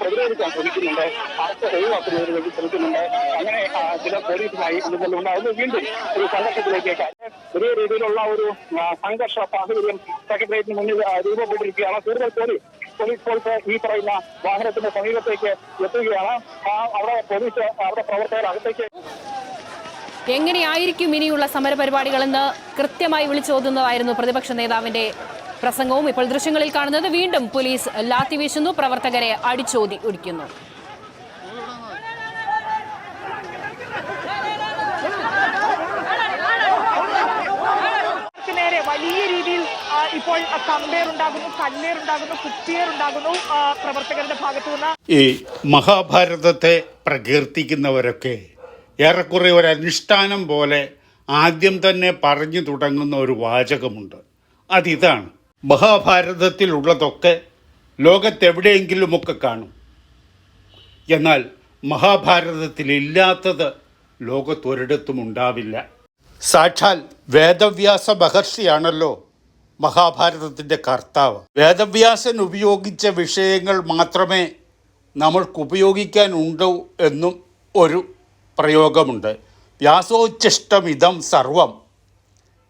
പ്രതിരോധിക്കാൻ ശ്രമിക്കുന്നുണ്ട്? അറസ്റ്റ് ഒഴിവാക്കുന്നതിന് വേണ്ടി ശ്രമിക്കുന്നുണ്ട്. അങ്ങനെ ചില പോലീസുമായി അത് വീണ്ടും ഒരു സംഘർഷത്തിലേക്ക് വലിയ രീതിയിലുള്ള ഒരു സംഘർഷ സാഹചര്യം സെക്രട്ടേറിയറ്റിന് മുന്നിൽ രൂപപ്പെട്ടിരിക്കുകയാണ്. കൂടുതൽ പോലീസ് പോലീസ് ഫോഴ്സ് ഈ പറയുന്ന വാഹനത്തിന്റെ സമീപത്തേക്ക് എത്തുകയാണ്. അവിടെ പോലീസ് അവിടെ പ്രവർത്തകർ അകത്തേക്ക് എങ്ങനെയായിരിക്കും ഇനിയുള്ള സമരപരിപാടികളെന്ന് കൃത്യമായി വിളിച്ചോതുന്നതായിരുന്നു പ്രതിപക്ഷ നേതാവിന്റെ പ്രസംഗവും ഇപ്പോൾ ദൃശ്യങ്ങളിൽ കാണുന്നത് വീണ്ടും പോലീസ് ലാത്തി വീശുന്നു പ്രവർത്തകരെ അടിച്ചോതി ഒടിക്കുന്നു. നേരെ വലിയ രീതിയിൽ ഇപ്പോൾ പ്രവർത്തകരുടെ ഭാഗത്തു നിന്ന്. ഈ മഹാഭാരതത്തെ പ്രകീർത്തിക്കുന്നവരൊക്കെ ഏറെക്കുറെ ഒരു അനുഷ്ഠാനം പോലെ ആദ്യം തന്നെ പറഞ്ഞു തുടങ്ങുന്ന ഒരു വാചകമുണ്ട്. അതിതാണ് മഹാഭാരതത്തിലുള്ളതൊക്കെ ലോകത്തെവിടെയെങ്കിലുമൊക്കെ കാണും. എന്നാൽ മഹാഭാരതത്തിലില്ലാത്തത് ലോകത്തൊരിടത്തും ഉണ്ടാവില്ല സാക്ഷാൽ വേദവ്യാസ മഹർഷിയാണല്ലോ മഹാഭാരതത്തിന്റെ കർത്താവ്. വേദവ്യാസൻ ഉപയോഗിച്ച വിഷയങ്ങൾ മാത്രമേ നമ്മൾക്ക് ഉപയോഗിക്കാനുണ്ടോ എന്നും ഒരു പ്രയോഗമുണ്ട്. വ്യാസോച്ഛിഷ്ടമിതം സർവം.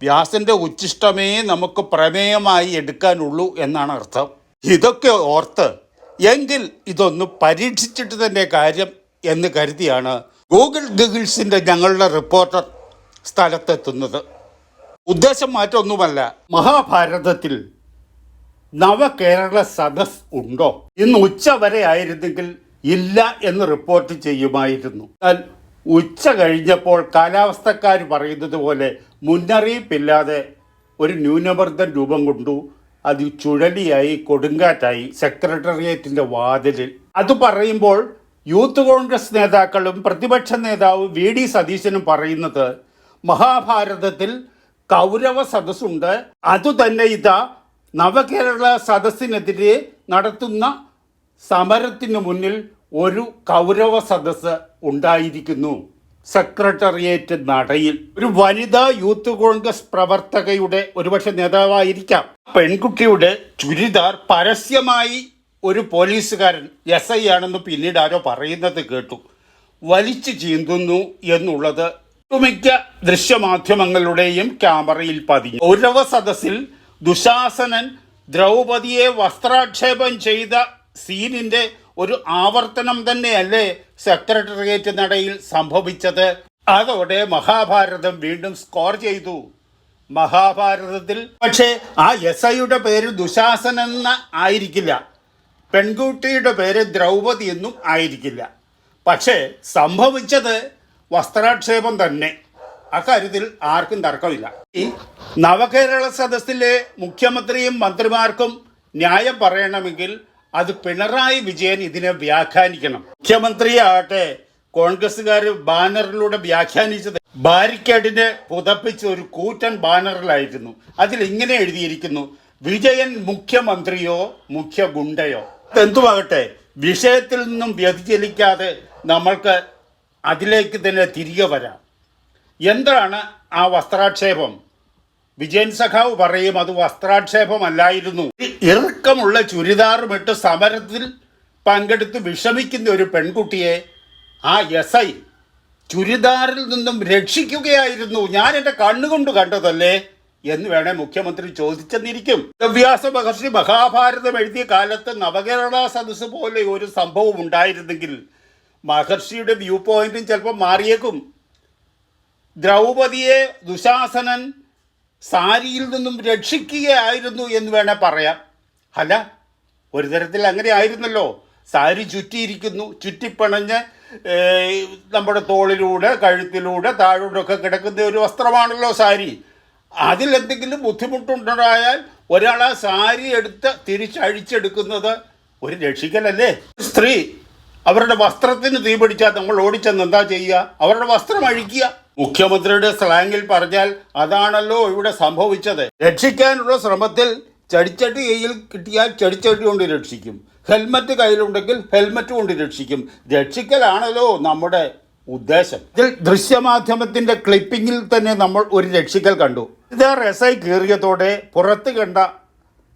വ്യാസന്റെ ഉച്ഛിഷ്ടമേ നമുക്ക് പ്രമേയമായി എടുക്കാനുള്ളൂ എന്നാണ് അർത്ഥം. ഇതൊക്കെ ഓർത്ത് എങ്കിൽ ഇതൊന്ന് പരീക്ഷിച്ചിട്ട് തന്നെ കാര്യം എന്ന് കരുതിയാണ് ഗൂഗിൾ ഗിഗിൾസിന്റെ ഞങ്ങളുടെ റിപ്പോർട്ടർ സ്ഥലത്തെത്തുന്നത്. ഉദ്ദേശം മാറ്റൊന്നുമല്ല. മഹാഭാരതത്തിൽ നവകേരള സദസ് ഉണ്ടോ? ഇന്ന് ഉച്ച വരെ ആയിരുന്നെങ്കിൽ ഇല്ല എന്ന് റിപ്പോർട്ട് ചെയ്യുമായിരുന്നു. എന്നാൽ ഉച്ച കഴിഞ്ഞപ്പോൾ കാലാവസ്ഥക്കാർ പറയുന്നത് പോലെ മുന്നറിയിപ്പില്ലാതെ ഒരു ന്യൂനമർദ്ദം രൂപം കൊണ്ടു അത് ചുഴലിയായി കൊടുങ്കാറ്റായി സെക്രട്ടേറിയറ്റിന്റെ വാതിലിൽ. അത് പറയുമ്പോൾ യൂത്ത് കോൺഗ്രസ് നേതാക്കളും പ്രതിപക്ഷ നേതാവ് വി ഡി സതീശനും പറയുന്നത് മഹാഭാരതത്തിൽ കൗരവ സദസ്സുണ്ട്. അതുതന്നെ ഇതാ നവകേരള സദസ്സിനെതിരെ നടത്തുന്ന സമരത്തിന് മുന്നിൽ ഒരു കൗരവ സദസ്സ് ഉണ്ടായിരിക്കുന്നു. സെക്രട്ടേറിയറ്റ് നടയിൽ ഒരു വനിതാ യൂത്ത് കോൺഗ്രസ് പ്രവർത്തകയുടെ ഒരുപക്ഷെ നേതാവായിരിക്കാം. പെൺകുട്ടിയുടെ ചുരിദാർ പരസ്യമായി ഒരു പോലീസുകാരൻ എസ് ഐ ആണെന്ന് പിന്നീട് ആരോ പറയുന്നത് കേട്ടു. വലിച്ചു ചീന്തുന്നു എന്നുള്ളത് ഒട്ടുമിക്ക ദൃശ്യമാധ്യമങ്ങളുടെയും ക്യാമറയിൽ പതിഞ്ഞു. ഗൗരവ സദസ്സിൽ ദുശാസനൻ ദ്രൗപതിയെ വസ്ത്രാക്ഷേപം ചെയ്ത സീനിന്റെ ഒരു ആവർത്തനം തന്നെയല്ലേ സെക്രട്ടേറിയറ്റ് നടയിൽ സംഭവിച്ചത്? അതോടെ മഹാഭാരതം വീണ്ടും സ്കോർ ചെയ്തു. മഹാഭാരതത്തിൽ പക്ഷേ ആ എസ് ഐയുടെ പേര് ദുശാസൻ എന്ന് ആയിരിക്കില്ല. പെൺകുട്ടിയുടെ പേര് ദ്രൗപതി എന്നും ആയിരിക്കില്ല. പക്ഷേ സംഭവിച്ചത് വസ്ത്രാക്ഷേപം തന്നെ. അക്കാര്യത്തിൽ ആർക്കും തർക്കമില്ല. ഈ നവകേരള സദസ്സിലെ മുഖ്യമന്ത്രിയും മന്ത്രിമാർക്കും ന്യായം പറയണമെങ്കിൽ അത് പിണറായി വിജയൻ ഇതിനെ വ്യാഖ്യാനിക്കണം. മുഖ്യമന്ത്രിയാകട്ടെ കോൺഗ്രസ്സുകാർ ബാനറിലൂടെ വ്യാഖ്യാനിച്ചത് ബാരിക്കേഡിനെ പുതപ്പിച്ച ഒരു കൂറ്റൻ ബാനറിലായിരുന്നു. അതിൽ ഇങ്ങനെ എഴുതിയിരിക്കുന്നു വിജയൻ മുഖ്യമന്ത്രിയോ മുഖ്യ ഗുണ്ടയോ എന്തുമാകട്ടെ വിഷയത്തിൽ നിന്നും വ്യതിചലിക്കാതെ നമ്മൾക്ക് അതിലേക്ക് തന്നെ തിരികെ വരാം. എന്താണ് ആ വസ്ത്രാക്ഷേപം? വിജയൻ സഖാവ് പറയും അത് വസ്ത്രാക്ഷേപമല്ലായിരുന്നു. ഇറുക്കമുള്ള ചുരിദാറുമിട്ട് സമരത്തിൽ പങ്കെടുത്ത് വിഷമിക്കുന്ന ഒരു പെൺകുട്ടിയെ ആ എസ് ഐ ചുരിദാറിൽ നിന്നും രക്ഷിക്കുകയായിരുന്നു. ഞാൻ എന്റെ കണ്ണുകൊണ്ട് കണ്ടതല്ലേ എന്ന് വേണേ മുഖ്യമന്ത്രി ചോദിച്ചെന്നിരിക്കും. വ്യാസ മഹർഷി മഹാഭാരതം എഴുതിയ കാലത്ത് നവകേരള സദസ് പോലെ ഒരു സംഭവം ഉണ്ടായിരുന്നെങ്കിൽ മഹർഷിയുടെ വ്യൂ പോയിന്റും ചിലപ്പോൾ മാറിയേക്കും. ദ്രൗപതിയെ ദുശാസനൻ സാരിയിൽ നിന്നും രക്ഷിക്കുകയായിരുന്നു എന്ന് വേണേൽ പറയാം. അല്ല ഒരു തരത്തിൽ അങ്ങനെ ആയിരുന്നല്ലോ. സാരി ചുറ്റിയിരിക്കുന്നു ചുറ്റിപ്പണഞ്ഞ് നമ്മുടെ തോളിലൂടെ കഴുത്തിലൂടെ താഴോടെ ഒക്കെ കിടക്കുന്ന ഒരു വസ്ത്രമാണല്ലോ സാരി. അതിലെന്തെങ്കിലും ബുദ്ധിമുട്ടുണ്ടായാൽ ഒരാൾ ആ സാരി എടുത്ത് തിരിച്ചഴിച്ചെടുക്കുന്നത് ഒരു രക്ഷിക്കലല്ലേ? സ്ത്രീ അവരുടെ വസ്ത്രത്തിന് തീ പിടിച്ചാൽ നമ്മൾ ഓടിച്ചെന്ന് എന്താ ചെയ്യുക? അവരുടെ വസ്ത്രം അഴിക്കുക. മുഖ്യമന്ത്രിയുടെ സ്ലാങ്ങിൽ പറഞ്ഞാൽ അതാണല്ലോ ഇവിടെ സംഭവിച്ചത്. രക്ഷിക്കാനുള്ള ശ്രമത്തിൽ ചടിച്ചട്ടി കയ്യിൽ കിട്ടിയാൽ ചടിച്ചട്ടി കൊണ്ട് രക്ഷിക്കും. ഹെൽമറ്റ് കയ്യിലുണ്ടെങ്കിൽ ഹെൽമറ്റ് കൊണ്ട് രക്ഷിക്കും. രക്ഷിക്കലാണല്ലോ നമ്മുടെ ഉദ്ദേശം. ഇതിൽ ദൃശ്യമാധ്യമത്തിന്റെ ക്ലിപ്പിങ്ങിൽ തന്നെ നമ്മൾ ഒരു രക്ഷിക്കൽ കണ്ടു. ഇത് രസൈ കീറിയതോടെ പുറത്ത് കണ്ട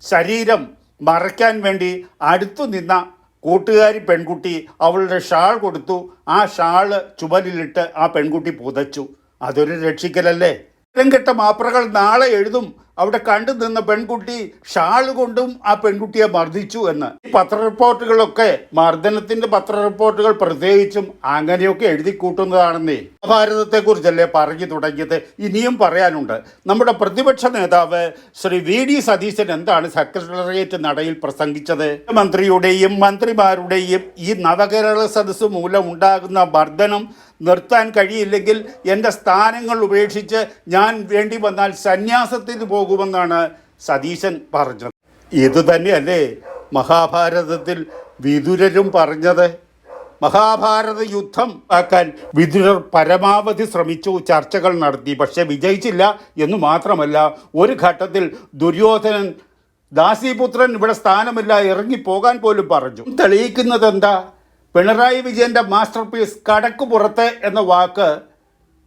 ശരീരം മറയ്ക്കാൻ വേണ്ടി അടുത്തു നിന്ന കൂട്ടുകാരി പെൺകുട്ടി അവളുടെ ഷാൾ കൊടുത്തു. ആ ഷാൾ ചുമലിലിട്ട് ആ പെൺകുട്ടി പുതച്ചു. അതൊരു രക്ഷിക്കലല്ലേ? ഇത്തരം കെട്ട മാപ്രകൾ നാളെ എഴുതും. അവിടെ കണ്ടു നിന്ന പെൺകുട്ടി ഷാൾ കൊണ്ടും ആ പെൺകുട്ടിയെ മർദ്ദിച്ചു എന്ന്. പത്ര റിപ്പോർട്ടുകളൊക്കെ മർദ്ദനത്തിന്റെ പത്ര റിപ്പോർട്ടുകൾ പ്രത്യേകിച്ചും അങ്ങനെയൊക്കെ എഴുതി കൂട്ടുന്നതാണെന്നേ മഹാഭാരതത്തെ കുറിച്ചല്ലേ പറഞ്ഞു തുടങ്ങിയത്? ഇനിയും പറയാനുണ്ട്. നമ്മുടെ പ്രതിപക്ഷ നേതാവ് ശ്രീ വി ഡി സതീശൻ എന്താണ് സെക്രട്ടേറിയറ്റ് നടയിൽ പ്രസംഗിച്ചത്? മന്ത്രിയുടെയും മന്ത്രിമാരുടെയും ഈ നവകേരള സദസ്സ് മൂലം ഉണ്ടാകുന്ന മർദ്ദനം നിർത്താൻ കഴിയില്ലെങ്കിൽ എന്റെ സ്ഥാനങ്ങൾ ഉപേക്ഷിച്ച് ഞാൻ വേണ്ടി വന്നാൽ സന്യാസത്തിന് പോകുമെന്നാണ് സതീശൻ പറഞ്ഞത്. ഇത് തന്നെയല്ലേ മഹാഭാരതത്തിൽ വിതുരരും പറഞ്ഞത്? മഹാഭാരത യുദ്ധം ആക്കാൻ വിദുരർ പരമാവധി ശ്രമിച്ചു ചർച്ചകൾ നടത്തി പക്ഷെ വിജയിച്ചില്ല എന്ന് മാത്രമല്ല ഒരു ഘട്ടത്തിൽ ദുര്യോധനൻ ദാസിപുത്രൻ ഇവിടെ സ്ഥാനമില്ല ഇറങ്ങിപ്പോകാൻ പോലും പറഞ്ഞു. തെളിയിക്കുന്നത് എന്താ പിണറായി വിജയന്റെ മാസ്റ്റർ പീസ് കടക്ക് പുറത്ത് എന്ന വാക്ക്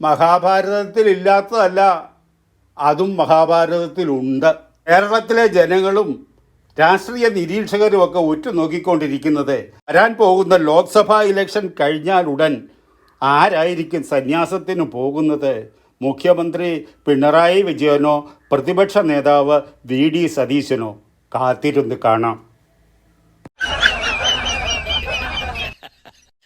മഹാഭാരതത്തിൽ ഇല്ലാത്തതല്ല അതും മഹാഭാരതത്തിലുണ്ട്. കേരളത്തിലെ ജനങ്ങളും രാഷ്ട്രീയ നിരീക്ഷകരും ഒക്കെ ഉറ്റുനോക്കിക്കൊണ്ടിരിക്കുന്നത്. വരാൻ പോകുന്ന ലോക്സഭാ ഇലക്ഷൻ കഴിഞ്ഞാൽ ഉടൻ ആരായിരിക്കും സന്യാസത്തിന് പോകുന്നത്? മുഖ്യമന്ത്രി പിണറായി വിജയനോ പ്രതിപക്ഷ നേതാവ് വി ഡി സതീശനോ? കാത്തിരുന്ന് കാണാം.